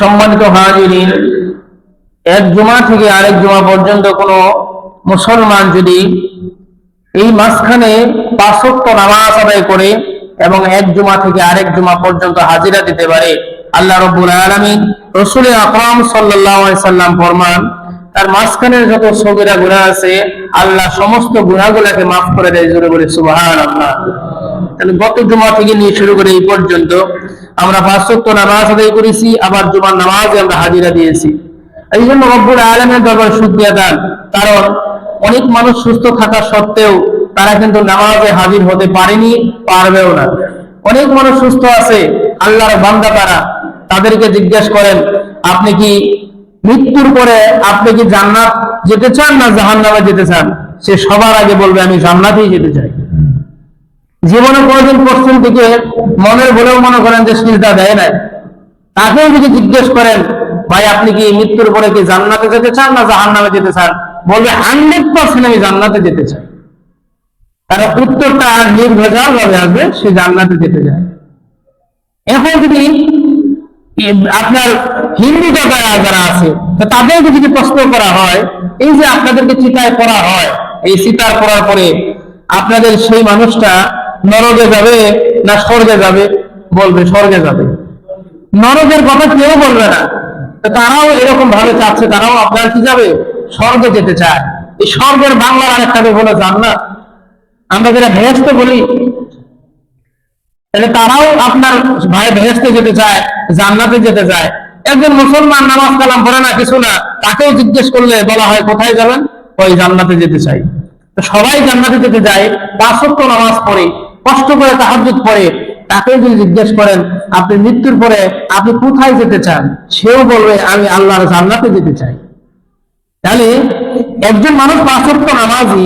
সম্মানিত হাজিরিন, এক জমা থেকে আরেক জমা পর্যন্ত কোনো মুসলমান যদি এই মাঝখানে পাঁচক্ত নামাজ আদায় করে এবং এক জমা থেকে আরেক জুমা পর্যন্ত হাজিরা দিতে পারে, আল্লাহ রব্বুল আলমিন রসুল আকরাম সাল্লাম ফরমান, তার মাঝখানের যত সগিরা গুণা আছে, আল্লাহ সমস্ত গুণাগুলাকে মাফ করে দেয় জোরে বলে সুবাহান আল্লাহ তাহলে গত জমা থেকে নিয়ে শুরু করে এই পর্যন্ত আমরা পাঁচক্ত নামাজ আদায় করেছি, আবার জুমার নামাজে আমরা হাজিরা দিয়েছি। এই জন্য রব্বুল আলমের দরবার শুক্রিয়া দান। কারণ অনেক মানুষ সুস্থ থাকা সত্ত্বেও তারা কিন্তু নামাজে হাজির হতে পারেনি, পারবেও না। অনেক মানুষ সুস্থ আছে, আল্লাহর বান্দা তারা। তাদেরকে জিজ্ঞেস করেন, আপনি কি মৃত্যুর পরে আপনি কি জান্নাত যেতে চান না জাহান্নামে যেতে চান? সে সবার আগে বলবে, আমি জান্নাতেই যেতে চাই। জীবনে কোনোদিন পশ্চিম দিকে মনের বলেও মনে করেন যে সিজদা দেয় নাই। তাকেও যদি জিজ্ঞেস করেন, ভাই, আপনি কি মৃত্যুর পরে কি জান্নাতে যেতে চান না জাহান নামে যেতে চান? বলবে, হান্ড্রেড পার্সেন্ট আমি জান্নাতে যেতে চাই। তার উত্তরটা নির্ভেজাল ভাবে আসবে, সে জান্নাতে যেতে চায়। এখন যদি আপনার হিন্দু জায়গায় যারা আছে তাদেরকে যদি প্রশ্ন করা হয়, এই যে আপনাদেরকে চিতায় করা হয়, এই চিতায় পড়ার পরে আপনাদের সেই মানুষটা নরকে যাবে না স্বর্গে যাবে বলবে, স্বর্গে যাবে। নরকের কথা কেউ বলবে না। তারাও এরকম ভাবে চাচ্ছে, তারাও আপনার কি যাবে স্বর্গে যেতে চায়। এই স্বর্গের বাংলার আরেকটা বলে জান্নাত। আমরা যেটা ভেস্ত বলি, তাহলে তারাও আপনার ভাই ভেস্তে যেতে চায়, জান্নাতে যেতে চায়। একজন মুসলমান নামাজ কালাম পড়ে না, কিছু না, তাকেও জিজ্ঞেস করলে বলা হয়, কোথায় যাবেন? ওই জান্নাতে যেতে চাই। সবাই জান্নাতে যেতে যায় পাঁচক্য নামাজ পড়ে। কষ্ট করে তাহাজুদ পড়ে, তাকেও যদি জিজ্ঞেস করেন, আপনি মৃত্যুর পরে আপনি কোথায় যেতে চান? সেও বলবে, আমি আল্লাহর জান্নাতে যেতে চাই। তাহলে একজন মানুষ পাঁচক্য নামাজি,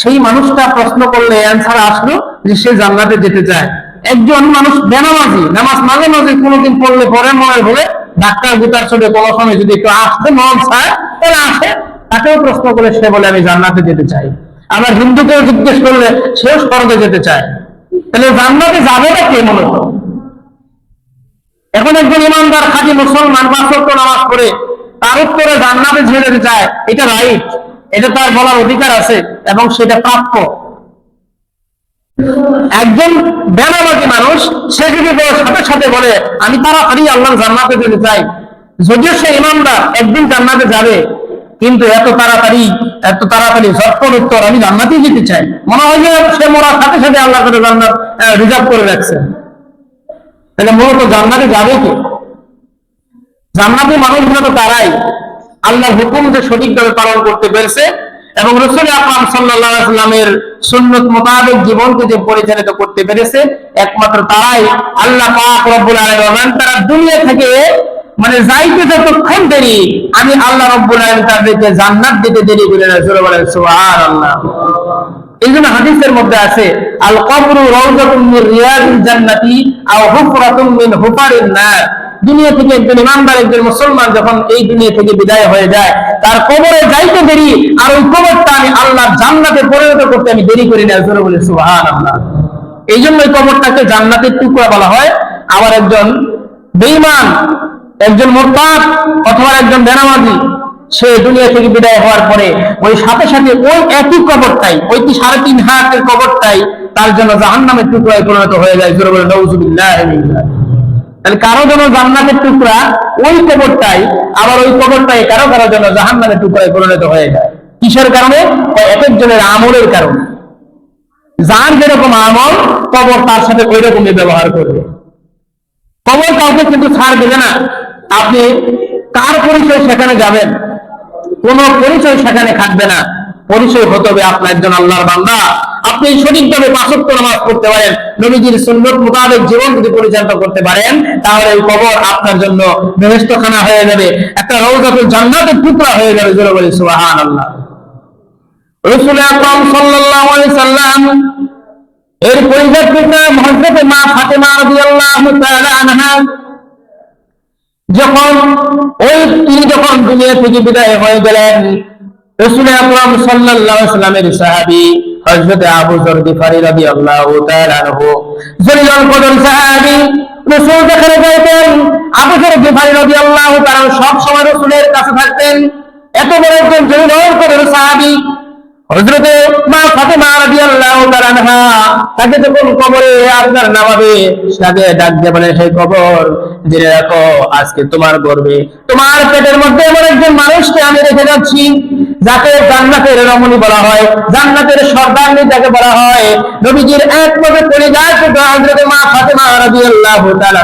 সেই মানুষটা প্রশ্ন করলে অ্যান্সার আসলো যে সে জান্নাতে যেতে চায়। একজন মানুষ বেনামাজি, নামাজ মাঝে মাঝে কোনোদিন পড়লে পরে মনে হলে ডাক্তার গুতার চলে কোনো সময় যদি একটু আসতে মন চায়, তাহলে আসে। তাকেও প্রশ্ন করে সে বলে, আমি জান্নাতে যেতে চাই। আবার হিন্দুকেও জিজ্ঞেস করলে, সেও স্বর্গে যেতে চায়? তাহলে জান্নাতে যাবে না কে মূলত এখন একজন ইমানদার খাঁটি মুসলমান বা সত্য নামাজ পড়ে, তার উত্তরে জান্নাতে ঝেড়ে যেতে চায়, এটা রাইট এটা তার বলার অধিকার আছে এবং সেটা প্রাপ্য। একজন বেনামাজি মানুষ, সে যদি সাথে সাথে বলে, আমি তাড়াতাড়ি আল্লাহ জান্নাতে যেতে চাই। যদিও সে ইমানদার, একদিন জান্নাতে যাবে কিন্তু এত তাড়াতাড়ি এত তাড়াতাড়ি ঝটপট উত্তর আমি জান্নাতেই যেতে চাই। মনে হয় যে সে মরার সাথে সাথে আল্লাহ করে জান্নাত রিজার্ভ করে রাখছে। তাহলে মূলত জান্নাতে যাবে কি? জান্নাতি মানুষগুলো তো তারাই আল্লাহর হুকুম যে সঠিকভাবে পালন করতে পেরেছে এবং রসুল আকরাম সাল্লামের সুন্নত মোতাবেক জীবনকে যে পরিচালিত করতে পেরেছে, একমাত্র তারাই আল্লাহ পাক রব্বুল আলামিন। তারা দুনিয়া থেকে মানে যাইতে যতক্ষণ দেরি, আমি আল্লাহ রব্বুল আলামিন তাদেরকে জান্নাত দিতে দেরি করে সুবহানাল্লাহ। এই জন্য হাদিসের মধ্যে আছে আল কবরু রাউযাতুম মিন রিয়াদিল জান্নাতি আও হুফরাতুম মিন হুফারিন নার। দুনিয়া থেকে একজন ইমানদার, একজন মুসলমান যখন এই দুনিয়া থেকে বিদায় হয়ে যায়, তার কবরে যাইতে দেরি, আর ওই কবরটা আমি আল্লাহ জান্নাতে পরিণত করতে আমি দেরি করি না। জোরে বলে সুবহানাল্লাহ। এই জন্য কবরটাকে জান্নাতের টুকরা বলা হয়। আবার একজন বেঈমান একজন মোরতাদ অথবা একজন বেনামাজি, সে দুনিয়া থেকে বিদায় হওয়ার পরে ওই সাথে সাথে ওই একই কবরটাই, ওই কি সাড়ে তিন হাতের কবরটাই তার জন্য জাহান নামের টুকরায় পরিণত হয়ে যায়। তাহলে কারও জন্য জান্নাতের টুকরা ওই কবরটাই, আবার ওই কবরটাই কারও কারও জন্য জাহান নামের টুকরায় পরিণত হয়ে যায়। কিসের কারণে? এক একজনের আমলের কারণে। যার যেরকম আমল, কবর তার সাথে ওই রকমই ব্যবহার করবে। কবর কাউকে কিন্তু ছাড় দেবে না। আপনি কার পরিচয় সেখানে যাবেন? কোন পরিচয় সেখানে থাকবে না। পরিচয় হতে হবে আপনার একজন আল্লাহর বান্দা। আপনি সঠিকভাবে পাঁচক্য নামাজ করতে পারেন, নবীজির সুন্নত মোতাবেক জীবন যদি পরিচালিত করতে পারেন, তাহলে এই কবর আপনার জন্য বেহেস্তখানা হয়ে যাবে। একটা রৌজাতুল জান্নাতের টুকরা হয়ে যাবে, জোরে বলি সুবাহান আল্লাহ রসুল আকরাম সাল্লাল্লাহু আলাইহি সাল্লাম এর পরিবর্তে হযরত মা ফাতেমা রাদিয়াল্লাহু তাআলা আনহা যখন ওই তিনি যখন দুনিয়া থেকে বিদায় হয়ে গেলেন, রসুল আকরাম সাল্লাল্লাহু সাল্লামের সাহাবী হযরত আবু যর গিফারি রাদিয়াল্লাহু তাআলা আনহু কদর সাহাবী, রসুল আবু বকর গিফারি রাদিয়াল্লাহু তাআলা সব সময় রসুলের কাছে থাকতেন। এত বড় একজন জমিদার করে সাহাবী রমণী বলা হয়, জান্নাতের সর্দারনি যাকে বলা হয়। নবীজির একমাত্র পরিবার টুকরা হযরতে মা ফাতেমা রাদিয়াল্লাহু তাআলা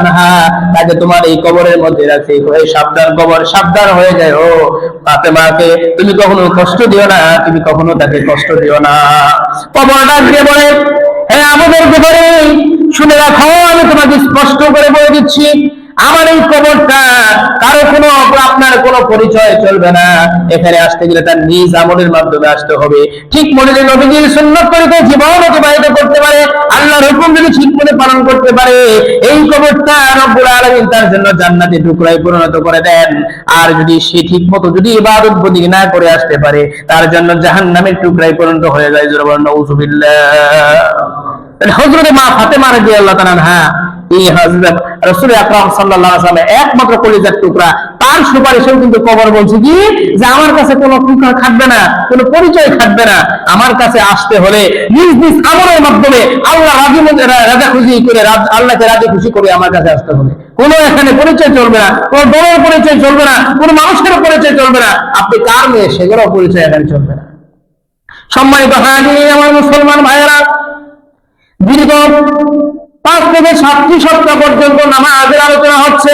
তাকে তোমার এই কবরের মধ্যে রাখি হয়ে সাবধান কবর, সাবধান হয়ে যায় ও তুমি কখনো কষ্ট দিও না, তুমি কখনো তাকে কষ্ট দিও না। কবর ডাক দিয়ে বলে হ্যাঁ আমাদের ব্যাপারে শুনে রাখো, আমি তোমাকে স্পষ্ট করে বলে দিচ্ছি, আমার এই কবরটা কারও কোনো আপনার কোনো পরিচয় চলবে না। এখানে আসতে গেলে তার নিজ আমলের মাধ্যমে আসতে হবে। ঠিক মনে যে নবীজির সুন্নত তরিকে জীবন অতিবাহিত করতে পারে, আল্লাহর হুকুম যদি ঠিক মনে পালন করতে পারে, এই কবরটা রব্বুল আলামিন তার জন্য জান্নাতে টুকরায় পরিণত করে দেন। আর যদি সে ঠিক মতো যদি ইবাদত বদি না করে আসতে পারে, তার জন্য জাহান্নামের টুকরায় পরিণত হয়ে যায়। জোরে বলেন, নাউজুবিল্লাহ। হজরতে মা ফাতেমা রাদিয়াল্লাহু তাআলা হ্যাঁ এই হযরত রাসূল আকরাম সাল্লাল্লাহু আলাইহি একমাত্র কলিজার টুকরা। তার সুপারিশেও কিন্তু কবর বলছে কি? যে আমার কাছে কোনো টুকরা না, কোনো পরিচয় না। আমার কাছে আসতে হলে নিজ নিজ আমলের মাধ্যমে আল্লাহ রাজি রাজা খুশি করে আল্লাহকে রাজি খুশি করে আমার কাছে আসতে হবে। কোনো এখানে পরিচয় চলবে না, কোনো দলের পরিচয় চলবে না, কোনো মানুষের পরিচয় চলবে না। আপনি কার মেয়ে সেগুলো পরিচয় এখানে চলবে না। সম্মানিত হাজির আমার মুসলমান ভাইয়েরা, দীর্ঘ পাঁচ থেকে সাতটি সপ্তাহ পর্যন্ত নামাজের আলোচনা হচ্ছে।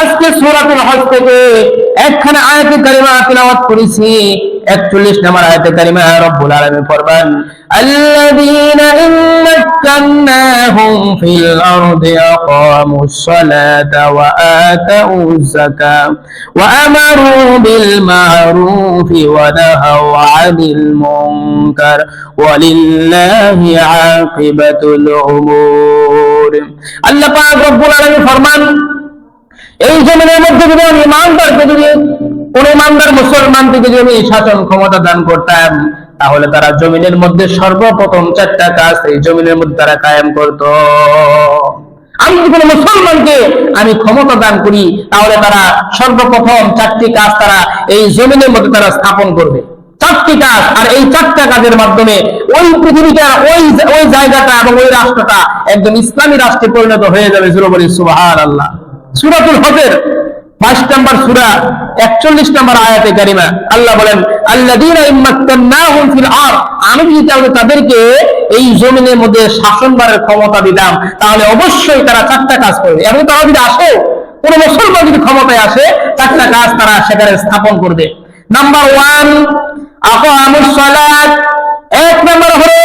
আজকে সুরাতুল হজ থেকে একখানে আয়াতে কারিমা তিলাওয়াত করেছি। একচল্লিশ নম্বর আয়াতে কারিমা রব্বুল আলমী ফরবান আল্লাযীনা مكناهم في الأرض أقاموا الصلاة وآتوا الزكاة وأمروا بالمعروف ونهوا عن المنكر ولله عاقبة الأمور الله পাক রব্বুল আলামিন ফরমান এই জমিনের মধ্যে যদি আমি ইমানদারকে যদি কোন ইমানদার মুসলমানকে যদি আমি শাসন ক্ষমতা দান করতাম তাহলে তারা জমিনের মধ্যে সর্বপ্রথম চারটা কাজ এই জমিনের মধ্যে তারা কায়েম করত। আমি যদি কোনো মুসলমানকে আমি ক্ষমতা দান করি, তাহলে তারা সর্বপ্রথম চারটি কাজ তারা এই জমিনের মধ্যে তারা স্থাপন করবে। চারটি কাজ, আর এই চারটা কাজের মাধ্যমে ওই পৃথিবীটা, ওই ওই জায়গাটা এবং ওই রাষ্ট্রটা একদম ইসলামী রাষ্ট্রে পরিণত হয়ে যাবে। জুরবরি সুবাহান আল্লাহ সুরাতুল হজের। বাইশ নম্বর সুরা, একচল্লিশ নম্বর আয়াতে কারিমা। আল্লাহ বলেন আমি যদি তাদেরকে এই জমিনের মধ্যে শাসনবারের ক্ষমতা দিতাম, তাহলে অবশ্যই তারা চারটা কাজ করবে। এবং তারা যদি আসে, কোন মুসলমান যদি ক্ষমতায় আসে, চারটা কাজ তারা সেখানে স্থাপন করবে। নাম্বার ওয়ান, আকামুস সালাত। এক নম্বর হলো,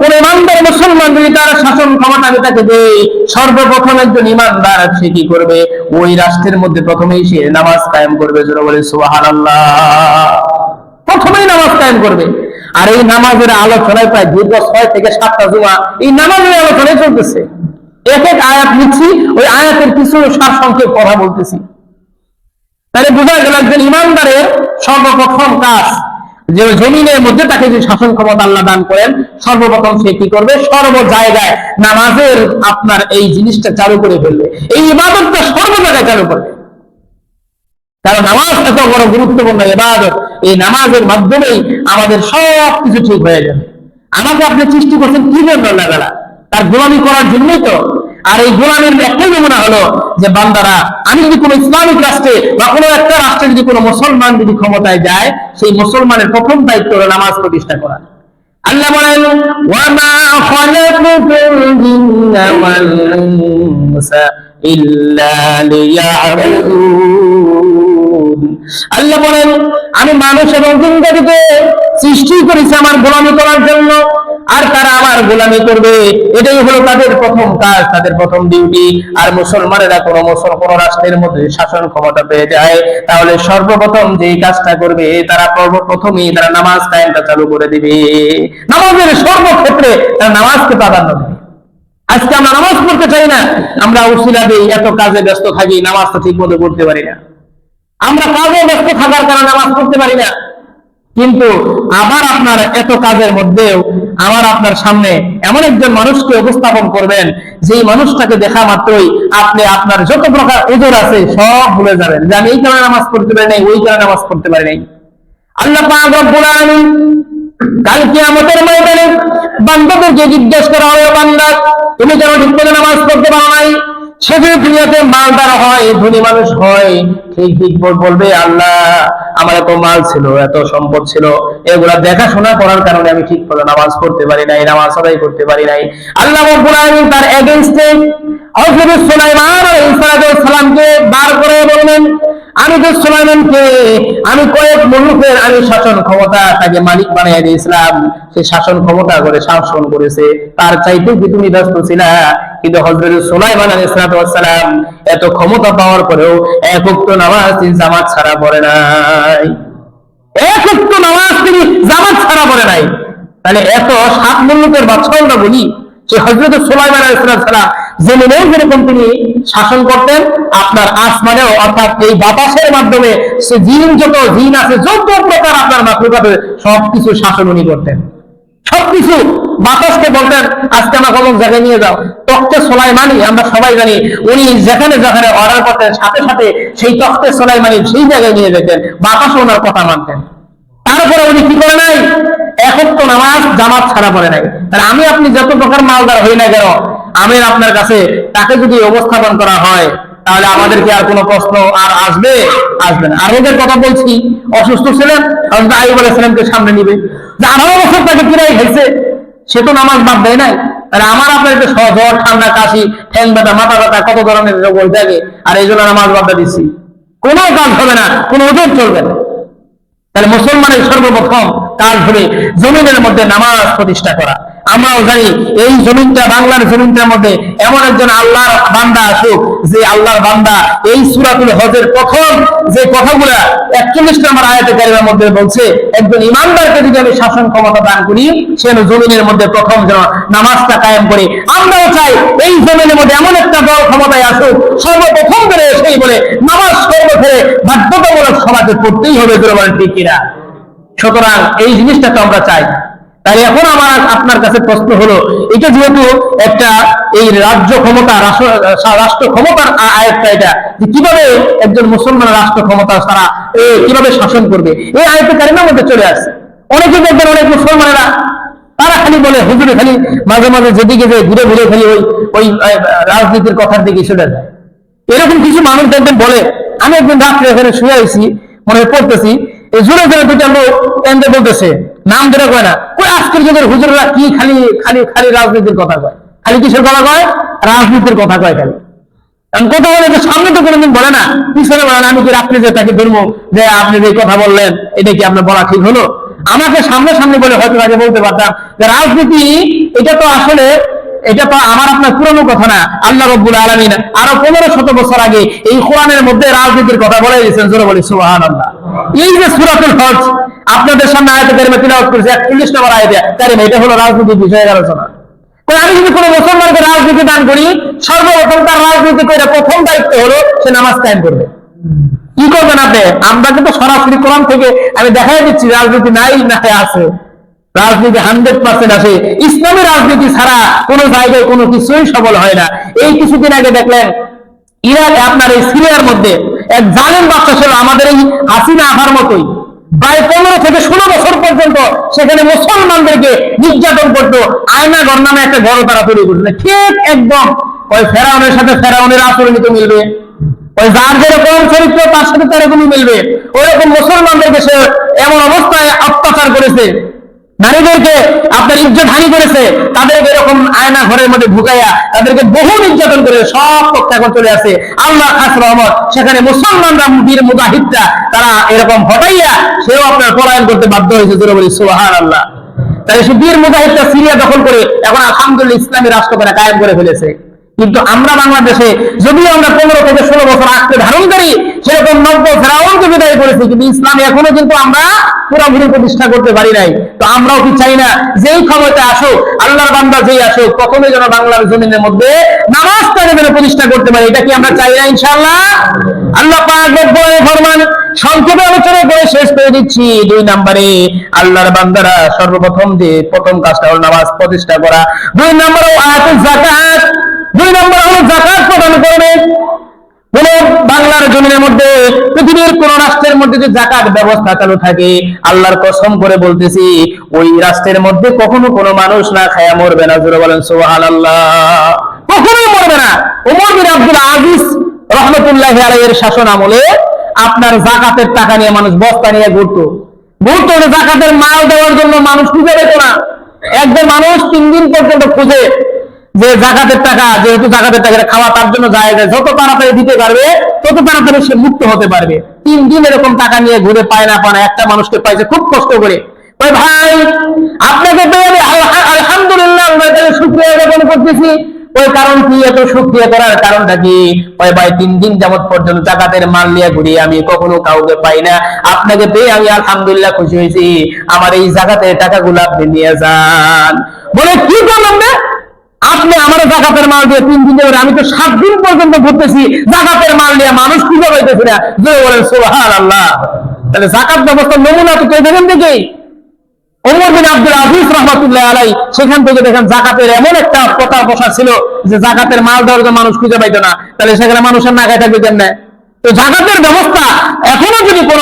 কোন ইমানদার মুসলমান যদি তার শাসন ক্ষমতা আমি তাকে দেয় সর্বপ্রথম একজন ইমানদার সে কি করবে? ওই রাষ্ট্রের মধ্যে প্রথমেই সে নামাজ কায়েম করবে, জোরে বলে সুবহানাল্লাহ। প্রথমেই নামাজ কায়েম করবে। আর এই নামাজের আলোচনায় প্রায় দীর্ঘ ছয় থেকে সাতটা জুমা, এই নামাজের আলোচনায় চলতেছে। এক এক আয়াত নিচ্ছি ওই আয়াতের কিছু সার সংক্ষেপ কথা বলতেছি। তাহলে বোঝা গেল একজন ইমানদারের সর্বপ্রথম কাজ যে জমিনের মধ্যে তাকে যে শাসন ক্ষমতা আল্লাহ দান করেন, সর্বপ্রথম সে কি করবে? সর্ব জায়গায় নামাজের আপনার এই জিনিসটা চালু করে ফেলবে। এই ইবাদতটা সর্ব জায়গায় চালু করবে। কারণ নামাজ এত বড় গুরুত্বপূর্ণ ইবাদত। এই নামাজের মাধ্যমেই আমাদের সব কিছু ঠিক হয়ে যাবে। আমাকে আপনি সৃষ্টি করছেন কি জন্য লাগালা তার গোলামি করার জন্যই তো আর এই গোলামের একটাই নমুনা হলো যে, বান্দারা, আমি যদি কোনো ইসলামিক রাষ্ট্রে বা কোনো একটা রাষ্ট্রে যদি কোনো মুসলমান যদি ক্ষমতায় যায়, সেই মুসলমানের প্রথম দায়িত্ব হলো নামাজ প্রতিষ্ঠা করা। আল্লাহ বলেন, ওয়ামা জিন্না ওয়াল ইনসা ইল্লা আল্লাহ বলেন, আমি মানুষ এবং জিন্দাকে সৃষ্টি করেছি আমার গোলামি করার জন্য। আর তারা আমার গোলামি করবে। এটাই হলো তাদের প্রথম কাজ, তাদের প্রথম ডিউটি আর মুসলমানেরা কোনো মুসল, কোন রাষ্ট্রের মধ্যে শাসন ক্ষমতা পেয়ে যায়। তাহলে সর্বপ্রথম যেই কাজটা করবে, তারা প্রথমেই তারা নামাজ কায়েমটা চালু করে দিবে। নামাজের সর্বক্ষেত্রে তারা নামাজকে প্রাধান্য দেবে। আজকে আমরা নামাজ পড়তে চাই না। আমরা উসিলা দিই এত কাজে ব্যস্ত থাকি, নামাজটা ঠিক মতো পড়তে পারি না। আমরা কাজে ব্যস্ত থাকার কারণে নামাজ পড়তে পারি না। কিন্তু আবার আপনার এত কাজের মধ্যেও আমার আপনার সামনে এমন একজন মানুষকে উপস্থাপন করবেন, যেই মানুষটাকে দেখা মাত্রই আপনি আপনার যত প্রকার ওজোর আছে সব ভুলে যাবেন। যে আমি এই কারণে নামাজ পড়তে পারি নাই, ওই কারণে নামাজ পড়তে পারি নাই। আল্লাহ পাক রব্বুল আলামিন কাল কিয়ামতের ময়দানে বান্দাদেরকে জিজ্ঞেস করা হবে বান্দা, তুমি কেন ঠিক করে নামাজ পড়তে পারো নাই? সে যদি দুনিয়াতে মালদার হয়, ধনী মানুষ হয় ঠিক ঠিক বলবে, আল্লাহ, আমার এত মাল ছিল, এত সম্পদ ছিল, এগুলা দেখাশোনা করার কারণে আমি ঠিক করে নামাজ পারি নাই, নামাজ আদায় করতে পারি নাই। আল্লাহ তার সুলাইমান সালামকে বার করে আমি তো সুলাইমানকে, আমি কয়েক মুলুকের আমি শাসন ক্ষমতা তাকে মালিক বানিয়ে দিয়েছিলাম, সে শাসন ক্ষমতা করে শাসন করেছে, তার চাইতে কি তুমি ব্যস্ত ছিলা? কিন্তু হজরত সুলাইমান আলাইহিসসালাম এত ক্ষমতা পাওয়ার পরেও এক উক্ত নামাজ তিনি জামাত ছাড়া পড়ে নাই। এক উক্ত নামাজ তিনি জামাত ছাড়া পড়ে নাই। তাহলে এত সাত মুল্লুকের বাচ্চা আমরা বলি যে হজরত সুলাইমান আলাইহিসসালাম জমিনেও যেরকম তিনি শাসন করতেন, আপনার আসমানেও অর্থাৎ এই বাতাসের মাধ্যমে সে জিন যত জিন আছে, যত প্রকার আপনার মাতৃকাতে সবকিছু শাসন উনি করতেন। সবকিছু বাতাসকে বলতেন, আজকে আমার কলম জায়গায় নিয়ে যাও। তক্তে সোলাইমানি, আমরা সবাই জানি, উনি যেখানে যেখানে অর্ডার করতেন, সাথে সাথে সেই তক্তে সোলাইমানি সেই জায়গায় নিয়ে যেতেন বাতাসও ওনার কথা মানতেন। তারপরে উনি কি করে নাই? একত্র নামাজ, জামাত ছাড়া পড়ে নাই। তাহলে আমি আপনি যত প্রকার মালদার হই না কেন আমি আপনার কাছে তাকে যদি অবস্থাপন করা হয় তাহলে আমাদের কি আর কোনো প্রশ্ন আর আসবে? আসবে না। আর কথা বলছি, অসুস্থ ছিলেন, হযরত আইয়ুব আলাইহিস সালামকে সামনে নিবে। যে আঠারো বছর তাকে কিরাই খাইছে সে তো নামাজ বাদ দেয় নাই। তাহলে আমার আপনার স- জ্বর ঠান্ডা কাশি, ঠ্যাং ব্যথা, মাথা ব্যথা, কত ধরনের রোগ হয়ে থাকে? আর এই জন্য নামাজ বাদ দিয়ে দিচ্ছি কোনো কাজ হবে না, কোনো ওজন চলবে না। তাহলে মুসলমানের সর্বপ্রথম কাজ হবে জমিনের মধ্যে নামাজ প্রতিষ্ঠা করা। আমরাও জানি এই জমিনটা, বাংলার জমিনটার মধ্যে এমন একজন আল্লাহর বান্দা আসুক, যে আল্লাহর বান্দা এই সুরাতুল হজের প্রথম যে কথাগুলা একচল্লিশ নম্বর আয়াতে কারিমার মধ্যে বলছে, একজন ইমানদারকে যদি আমি শাসন ক্ষমতা দান করি, সে জমিনের মধ্যে প্রথম যেন নামাজটা কায়েম করে। আমরাও চাই এই জমিনের মধ্যে এমন একটা দল ক্ষমতায় আসুক, সর্বপ্রথম করে এসেই বলে, নামাজ সর্বক্ষেত্রে বাধ্যতামূলক সমাজে পড়তেই হবে বলে বলেন ঠিক সুতরাং এই জিনিসটা তো আমরা চাই। তাই এখন আমার আপনার কাছে প্রশ্ন হলো, এটা যেহেতু একটা এই রাজ্য ক্ষমতা, রাষ্ট্র- ক্ষমতার আ- আয়াতটা এটা, যে কীভাবে একজন মুসলমান রাষ্ট্র ক্ষমতা তারা কীভাবে শাসন করবে? এই আয়তে কারিমার মধ্যে চলে আসছে। অনেকে দেখবেন অনেক মুসলমানেরা, তারা খালি বলে, হুজুরে খালি মাঝে মাঝে যেদিকে যে ঘুরে ঘুরে খালি ওই ওই রাজনীতির কথার দিকে চলে যায়। এরকম কিছু মানুষ দেখবেন বলে, আমি একদিন রাত্রে এখানে শুয়ে আছি মনে পড়তেছি, এই জোরে জোরে দুটা লোক এনতে বলতেছে নাম ধরে কয় না? ওই আজকের যুগের হুজুররা কি খালি খালি খালি রাজনীতির কথা কয়? খালি কিসের কথা কয়? রাজনীতির কথা কয় খালি। কথা বলে সামনে তো কোনোদিন বলে না, পিছনে বলে না, আমি কি যে তাকে ধরবো? যে আপনি যে কথা বললেন, এটা কি আপনার বলা ঠিক হলো? আমাকে সামনে সামনে বলে হয়তো আগে বলতে পারতাম যে রাজনীতি, এটা তো আসলে, এটা তো আমার আপনার পুরনো কথা না, আল্লাহ রব্বুল আলমিন আরও পনেরো শত বছর আগে এই কোরআনের মধ্যে রাজনীতির কথা বলে দিয়েছেন, জোরে বলি সুবাহান আল্লাহ এই যে সুরাতুল হজ। আপনাদের সামনে আয়তে কারিমা তিলাওয়াত করেছে, একচল্লিশ নম্বর আয়তে। কারিমা, এটা হলো বিষয়ের আলোচনা। আমি যদি কোনো মুসলমানকে রাজনীতি দান করি, সর্বপ্রথম তার রাজনীতি করে প্রথম দায়িত্ব হলো সে নামাজ কায়েম করবে। কি করবেন আপনি? আমরা কিন্তু সরাসরি কোরআন থেকে আমি দেখাই দিচ্ছি, রাজনীতি নাই না আছে। রাজনীতি হান্ড্রেড পার্সেন্ট আছে। ইসলামী রাজনীতি ছাড়া কোনো জায়গায় কোনো কিছুই সবল হয় না। এই কিছুদিন আগে দেখলেন, ইরাক আপনার এই সিরিয়ার মধ্যে এক জালেম বাচ্চা ছিল আমাদের এই হাসিনা আহার মতোই। প্রায় পনেরো থেকে ষোলো বছর পর্যন্ত সেখানে মুসলমানদেরকে নির্যাতন করতো। আয়না ঘর নামে একটা ঘর তারা তৈরি করছিল ঠিক একদম ওই ফেরাউনের সাথে ফেরাউনের আচরণিত মিলবে। ওই যার যেরকম চরিত্র, তার সাথে তেরকমই মিলবে। ওইরকম মুসলমানদেরকে সে এমন অবস্থায় অত্যাচার করেছে। নারীদেরকে আপনার ইজ্জত হানি করেছে, তাদেরকে এরকম আয়না ঘরের মধ্যে ঢুকাইয়া তাদেরকে বহু নির্যাতন করে সব তথ্য এখন চলে আসে। আল্লাহ খাস রহমত, সেখানে মুসলমানরা বীর মুজাহিদরা, তারা এরকম হটাইয়া সেও আপনার পলায়ন করতে বাধ্য হয়েছে জোরে বলি সুহার আল্লাহ তাই সে বীর মুজাহিদরা সিরিয়া দখল করে এখন আলহামদুলিল্লাহ ইসলামী রাষ্ট্র কায়েম করে ফেলেছে। কিন্তু আমরা বাংলাদেশে যদিও আমরা পনেরো থেকে ষোলো বছর আঁকতে ধারণ করি সেরকম নব্য ফেরাউন ইসলামকে বিদায় করেছি, কিন্তু ইসলাম এখনও কিন্তু আমরা পুরোপুরি প্রতিষ্ঠা করতে পারি নাই। তো আমরাও কি চাই না? যেই ক্ষমতা আসুক, আল্লাহর বান্দা যেই আসুক প্রথমে যেন বাংলার জমিনের মধ্যে নামাজটাকে যেন প্রতিষ্ঠা করতে পারি, এটা কি আমরা চাই না ইনশাআল্লাহ? আল্লাহ ফরমান সংক্ষেপে আলোচনা করে শেষ করে দিচ্ছি। দুই নম্বরে, আল্লাহর বান্দারা সর্বপ্রথম যে প্রথম কাজটা হলো নামাজ প্রতিষ্ঠা করা। দুই নম্বরে আয়াতুল যাকাত দুই নম্বর হলো যাকাত প্রদান করবে কোন বাংলার জমিনের মধ্যে, পৃথিবীর কোন রাষ্ট্রের মধ্যে যে জাকাত ব্যবস্থা চালু থাকে, আল্লাহর কসম করে বলতেছি, ওই রাষ্ট্রের মধ্যে কখনো কোনো মানুষ না খায়া মরবে না। জোরে বলেন, সুবহানাল্লাহ। কখনোই মরবে না। ওমর বিন আব্দুল আজিজ রহমতুল্লাহ আলাইয়ের শাসন আমলে আপনার জাকাতের টাকা নিয়ে মানুষ বস্তা নিয়ে ঘুরতো। ঘুরতো জাকাতের মাল দেওয়ার জন্য মানুষ খুঁজে পেত না। একজন মানুষ তিন দিন পর্যন্ত খুঁজে যে জাকাতের টাকা, যেহেতু জাকাতের টাকা খাওয়া তার জন্য যায় যায় যত তাড়াতাড়ি দিতে পারবে, তত তাড়াতাড়ি সে মুক্ত হতে পারবে। তিন দিন এরকম টাকা নিয়ে ঘুরে পায় না, পায় একটা মানুষকে পাইছে খুব কষ্ট করে। ভাই, আপনাকে পেয়ে আমি আলহামদুলিল্লাহ আল্লাহর জ্ঞাপন করতেছি। ওই কারণ কি? এত শুকরিয়া করার কারণটা কি? ওই ভাই, তিন দিন যাবত পর্যন্ত জাকাতের মাল নিয়ে ঘুরি আমি কখনো কাউকে পাই না। আপনাকে পেয়ে আমি আলহামদুলিল্লাহ খুশি হয়েছি। আমার এই জাকাতের টাকাগুলো আপনি নিয়ে যান। বলে, কি করলাম না আপনি আমার জাকাতের মাল দিয়ে তিন দিন ধরে, আমি তো সাত দিন পর্যন্ত ঘুরতেছি, জাকাতের মাল নিয়ে মানুষ খুঁজে পাইতেছি না। যে বলেন সোহান আল্লাহ তাহলে জাকাত ব্যবস্থা নমুনা তো দেখেন বিন আব্দুল আজিজ রহমতুল্লাহ আলাই সেখান থেকে দেখেন জাকাতের এমন একটা প্রকার বসা ছিল যে জাকাতের মাল দেওয়ার মানুষ খুঁজে পাইতো না। তাহলে সেখানে মানুষের না খাই থাকবে কেন তো জাকাতের ব্যবস্থা এখনও যদি কোন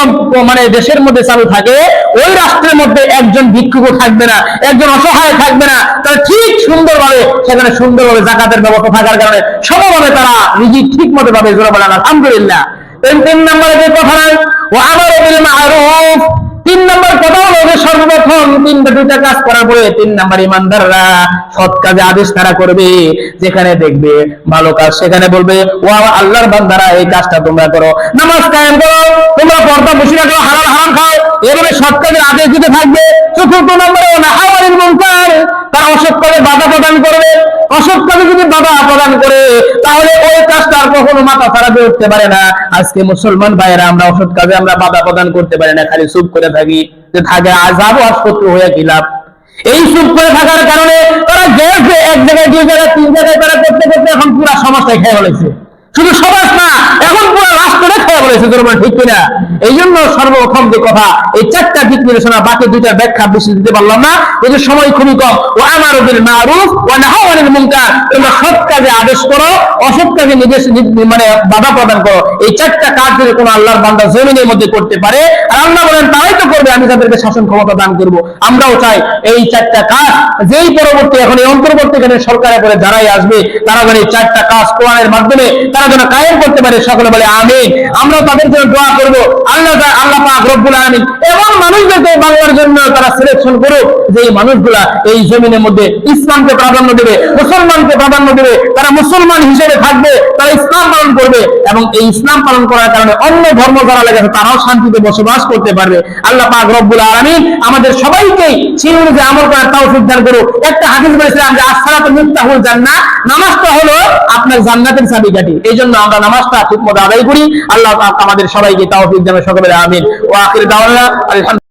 মানে দেশের মধ্যে চালু থাকে, ওই রাষ্ট্রের মধ্যে একজন ভিক্ষুক থাকবে না, একজন অসহায় থাকবে না, তাহলে ঠিক সুন্দরভাবে, সেখানে সুন্দরভাবে জাকাতের ব্যবস্থা থাকার কারণে সমভাবে তারা নিজে ঠিক মতো ভাবে জোরে বলেন আলহামদুলিল্লাহ। তিন নম্বরে যে কথা ও আমার তিন নম্বর কথা হলো যে সর্বপ্রথম তিনটা দুইটা কাজ করার পরে তিন নম্বর ইমানদাররা সৎ কাজে আদেশ তারা করবে, যেখানে দেখবে ভালো কাজ, সেখানে বলবে ও আল্লাহর বান্দারা, এই কাজটা তোমরা করো। নামাজ কায়েম করো, তোমরা পর্দা বসে রাখো হারাম হারাম খাও। এভাবে সৎ কাজের আদেশ দিতে থাকবে। চতুর্থ নম্বরে নাহাওয়ারিল মুনকার। তারা অসৎ কাজে বাধা প্রদান করবে। অসৎ কাজে যদি বাধা প্রদান করে, তাহলে ওই কাজটা আর কখনো মাথা ছাড়াতে উঠতে পারে না। আজকে মুসলমান ভাইয়েরা, আমরা অসৎ কাজে আমরা বাধা প্রদান করতে পারি না, খালি চুপ করে থাকি, যে থাকে আজাব শত্রু হয়ে গেলাম এই চুপ করে থাকার কারণে তারা গেছে, এক জায়গায়, দুই জায়গায়, তিন জায়গায় তারা করতে করতে এখন পুরা সমাজটা খেয়ে ফেলেছে। শুধু সমাজ না, এখন পুরো রাষ্ট্রটা কিনা? এই চারটা আদেশ করো, অসৎ কাজে মানে বাধা প্রদান করো। এই চারটা কাজ যদি আল্লাহর বান্দা জমিনের মধ্যে করতে পারে, আর আল্লাহ বলেন, তারাই তো করবে, আমি তাদেরকে শাসন ক্ষমতা দান করব। আমরাও চাই এই চারটা কাজ, যেই পরবর্তী এখন এই অন্তর্বর্তীকালীন সরকারের পরে যারাই আসবে, তারা যেন এই চারটা কাজ কোরআনের মাধ্যমে, তারা যেন কায়েম করতে পারে, সকলে বলে আমিন। আমরাও তাদের জন্য দোয়া করব। আল্লাহ আল্লাহ রব্বুল মানুষদেরকে বাংলার জন্য তারা সিলেকশন করুক যে এই মানুষগুলা এই জমিনের মধ্যে ইসলামকে প্রাধান্য দেবে, মুসলমানকে প্রাধান্য দেবে, তারা মুসলমান হিসেবে থাকবে, তারা ইসলাম পালন করবে এবং এই ইসলাম পালন করার কারণে অন্য ধর্ম যারা লেগেছে তারাও শান্তিতে বসবাস করতে পারবে। আল্লাহ পাক রব্বুল আমাদের সবাইকেই আমল করার তাও করুক। একটা বলেছিলাম যে নামাজটা হলো আপনার জান্নাতের এই জন্য আমরা নামাজটা ঠিক মতো আদায় করি। আল্লাহ পাক আমাদের সবাইকে দেবে সকলে, আমিন। ওয়া আখির দাওয়ানা আলহামদুলিল্লাহ